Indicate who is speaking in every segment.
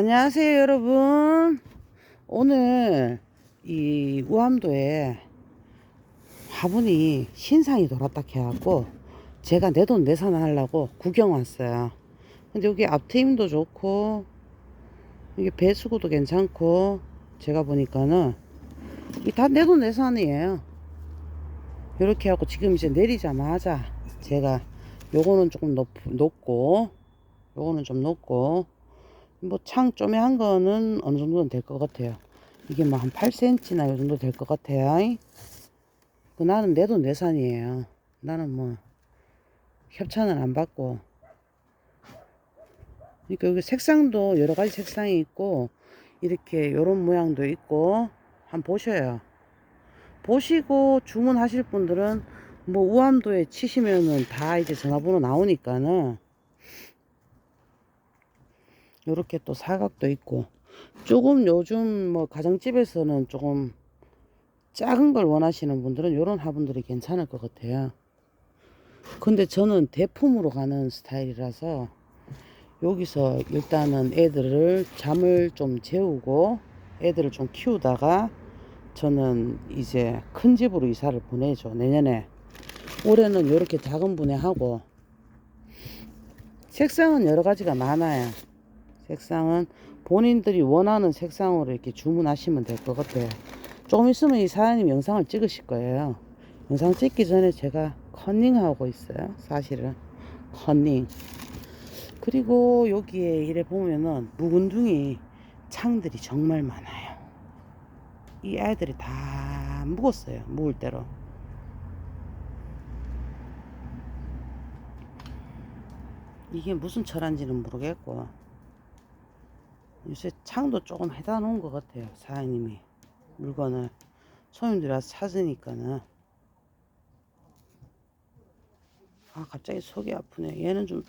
Speaker 1: 안녕하세요 여러분. 오늘 이 우암도에 화분이 신상이 돌았다 해갖고 제가 내 돈 내산 하려고 구경 왔어요. 근데 여기 앞트임도 좋고 이게 배수구도 괜찮고 제가 보니까는 이 다 내 돈 내산이에요. 이렇게 하고 지금 이제 내리자마자. 제가 요거는 조금 높, 높고 요거는 좀 높고 뭐 창 쪼매한 거는 어느 정도는 될 것 같아요. 이게 뭐 한 8cm나 요 정도 될 것 같아요. 그 나는 내도 내산이에요. 나는 뭐 협찬은 안 받고. 그러니까 여기 색상도 여러 가지 색상이 있고 이렇게 요런 모양도 있고 한번 보셔요. 보시고 주문하실 분들은 뭐 우암도에 치시면은 다 이제 전화번호 나오니까는 요렇게 또 사각도 있고. 조금 요즘 뭐 가정집에서는 조금 작은 걸 원하시는 분들은 요런 화분들이 괜찮을 것 같아요. 근데 저는 대품으로 가는 스타일이라서 여기서 일단은 애들을 잠을 좀 재우고 애들을 좀 키우다가 저는 이제 큰 집으로 이사를 보내죠. 내년에 올해는 이렇게 작은 분에 하고. 색상은 여러 가지가 많아요 색상은 본인들이 원하는 색상으로 이렇게 주문하시면 될 것 같아요. 조금 있으면 이 사장님 영상을 찍으실 거예요. 영상 찍기 전에 제가 컨닝하고 있어요. 사실은 컨닝. 그리고 여기에 이래 보면은 묵은둥이 창들이 정말 많아요. 이 아이들이 다 묵었어요. 묵을 대로. 이게 무슨 철한지는 모르겠고 요새 창도 조금 해다 놓은 것 같아요 사장님이. 물건을. 손님들이 와서 찾으니까는. 아 갑자기 속이 아프네. 얘는 좀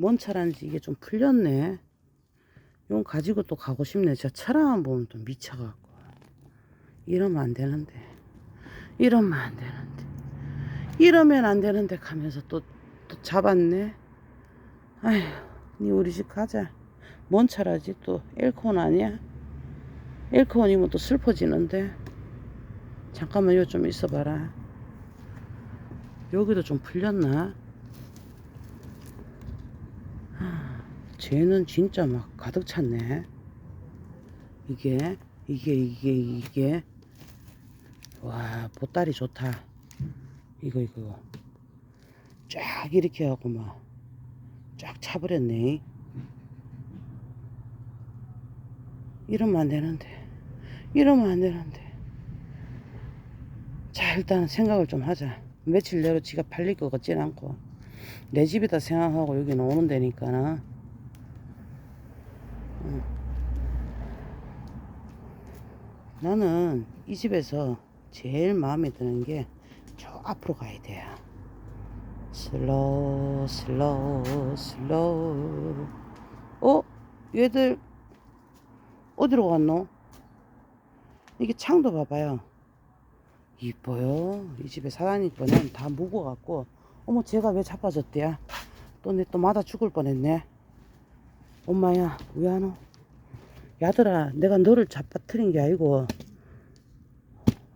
Speaker 1: 뭔 차라는지 이게 좀 풀렸네. 이건 가지고 또 가고 싶네. 제가 차라만 보면 또 미쳐갖고. 이러면 안 되는데. 이러면 안 되는데. 이러면 안 되는데 가면서 또, 또 잡았네. 아휴 니 우리 집 가자 뭔 차라지? 또 엘콘 아니야? 엘콘이면 또 슬퍼지는데. 잠깐만 요 좀 있어봐라. 여기도 좀 풀렸나? 하, 쟤는 진짜 막 가득 찼네. 이게 이게 이게 이게. 와 보따리 좋다. 이거 이거 쫙 이렇게 하고 막 쫙 차버렸네 이러면 안 되는데. 이러면 안 되는데. 자 일단 생각을 좀 하자. 며칠 내로 지가 팔릴 것 같진 않고. 내 집이다 생각하고 여기는 오는 데니까는 응. 나는 이 집에서 제일 마음에 드는 게 저 앞으로 가야 돼요 슬로우 슬로우 슬로우. 어? 얘들 어디로 갔노? 이게 창도 봐봐요. 이뻐요. 이 집에 사장님 거는 다 묵어갖고, 어머, 제가 왜 자빠졌대야? 또 내또 맞아 죽을 뻔했네. 엄마야, 왜 안 오? 야들아, 내가 너를 잡아뜨린 게 아니고,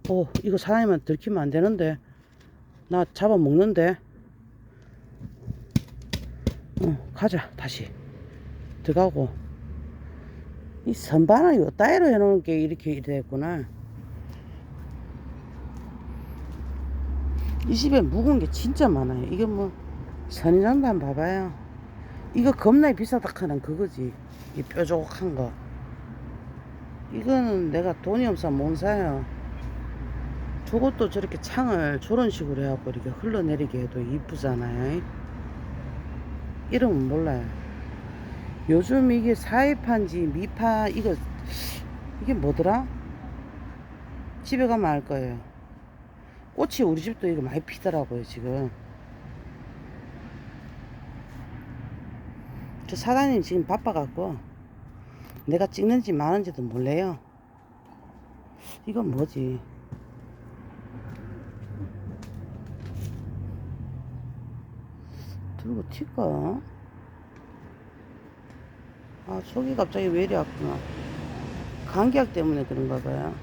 Speaker 1: 어, 이거 사장님한테 들키면 안 되는데, 나 잡아먹는데. 어, 가자, 다시. 들어가고. 이 선반을 요 따위로 해놓은 게 이렇게 됐구나. 이 집에 묵은 게 진짜 많아요. 이게 뭐 선인장도 한번 봐봐요. 이거 겁나 비싸다 하는 그거지. 이 뾰족한 거. 이거는 내가 돈이 없어 못 사요. 저것도 저렇게 창을 저런 식으로 해갖고 이렇게 흘러내리게 해도 이쁘잖아요. 이름은 몰라요. 요즘 이게 사입한지 미파 이거 이게 뭐더라? 집에 가면 알 거예요. 꽃이 우리 집도 이거 많이 피더라고요 지금. 저 사장님 지금 바빠갖고 내가 찍는지 마는지도 몰라요. 이건 뭐지? 들고 튈까? 아, 속이 갑자기 왜 이리 아프나. 감기약 때문에 그런가 봐요.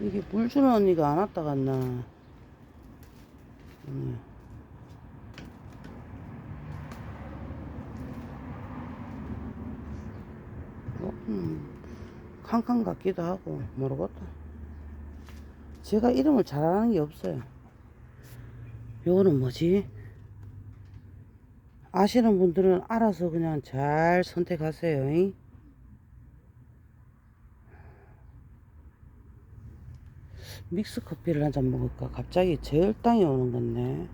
Speaker 1: 이게 물 주는 언니가 안 왔다 갔나. 음. 뭐, 음, 칸칸 같기도 하고, 모르겠다. 제가 이름을 잘 아는 게 없어요. 요거는 뭐지? 아시는 분들은 알아서 그냥 잘 선택하세요. 잉? 믹스 커피를 한 잔 먹을까? 갑자기 제혈당이 오는 건데.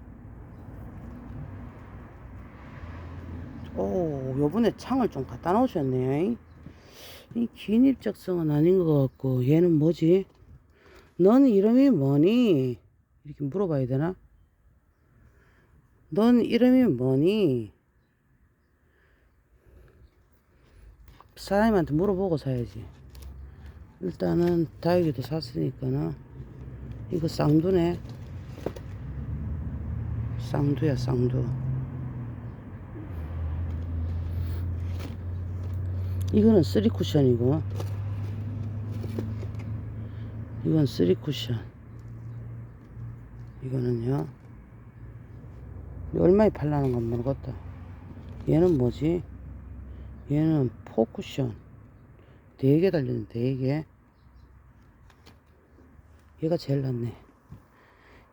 Speaker 1: 오, 요번에 창을 좀 갖다 놓으셨네요. 잉? 이 긴입적성은 아닌 것 같고, 얘는 뭐지? 넌 이름이 뭐니? 이렇게 물어봐야 되나? 넌 이름이 뭐니? 사장님한테 물어보고 사야지. 일단은 다육이도 샀으니까는 이거 쌍두네. 쌍두야 쌍두. 이거는 쓰리 쿠션이고 이건 쓰리 쿠션. 이거는요. 얼마에 팔라는 건 모르겠다. 얘는 뭐지? 얘는 포쿠션. 되게 달리는 되게. 얘가 제일 낫네.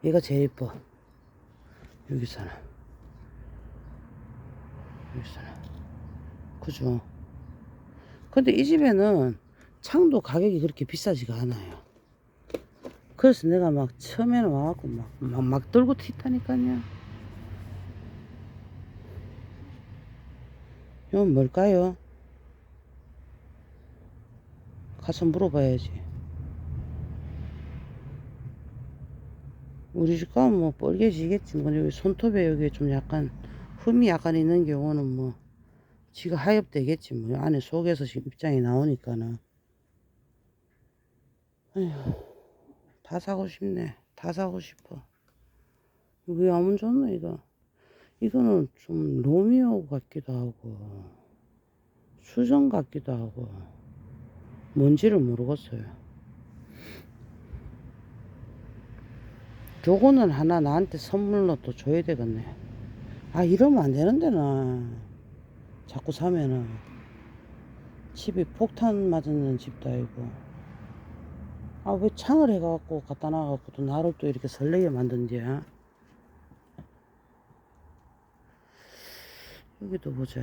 Speaker 1: 얘가 제일 이뻐. 여기서는. 여기서는. 그죠? 근데 이 집에는 창도 가격이 그렇게 비싸지가 않아요. 그래서 내가 막 처음에는 와갖고 막, 막, 막 들고 튀다니까요. 이건 뭘까요? 가서 물어봐야지. 우리 집 가면 뭐 뻘개지겠지. 뭐 여기 손톱에 여기 좀 약간 흠이 약간 있는 경우는 뭐 지가 하엽되겠지. 뭐 안에 속에서 지금 입장이 나오니까는. 아휴, 다 사고 싶네. 다 사고 싶어. 이거 왜안 좋노 이거? 이거는 좀 로미오 같기도 하고 수정 같기도 하고 뭔지를 모르겠어요. 저거는 하나 나한테 선물로 또 줘야 되겠네. 아 이러면 안 되는데 나 자꾸 사면은 집이 폭탄 맞는 집도 아니고 아 왜 창을 해갖고 갖다 놔갖고 또 나를 또 이렇게 설레게 만든지 여기도 보자.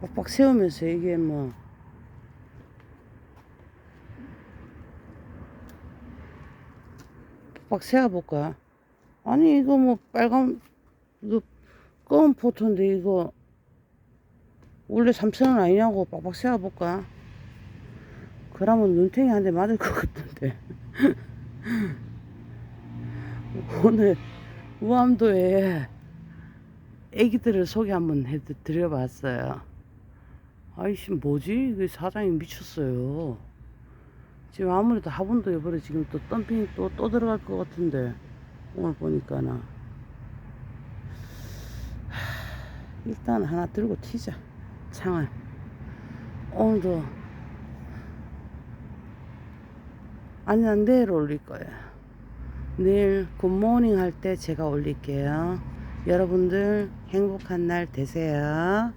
Speaker 1: 빡빡 세우면서 이게 뭐 빡빡 세워볼까? 아니 이거 뭐 빨간 이거 검은 포토인데 이거 원래 3천원 아니냐고 빡빡 세워볼까? 그러면 눈탱이 한 대 맞을 것 같던데 오늘 우암도에 애기들을 소개 한번 해드려봤어요. 아이씨 뭐지? 그 사장이 미쳤어요. 지금 아무래도 화분도 여번에 지금 또 덤핑 또, 또 들어갈 것 같은데 오늘 보니까는 하, 일단 하나 들고 튀자 창을 오늘도 아니 난 내일 올릴 거야. 내일 굿모닝 할 때 제가 올릴게요. 여러분들 행복한 날 되세요.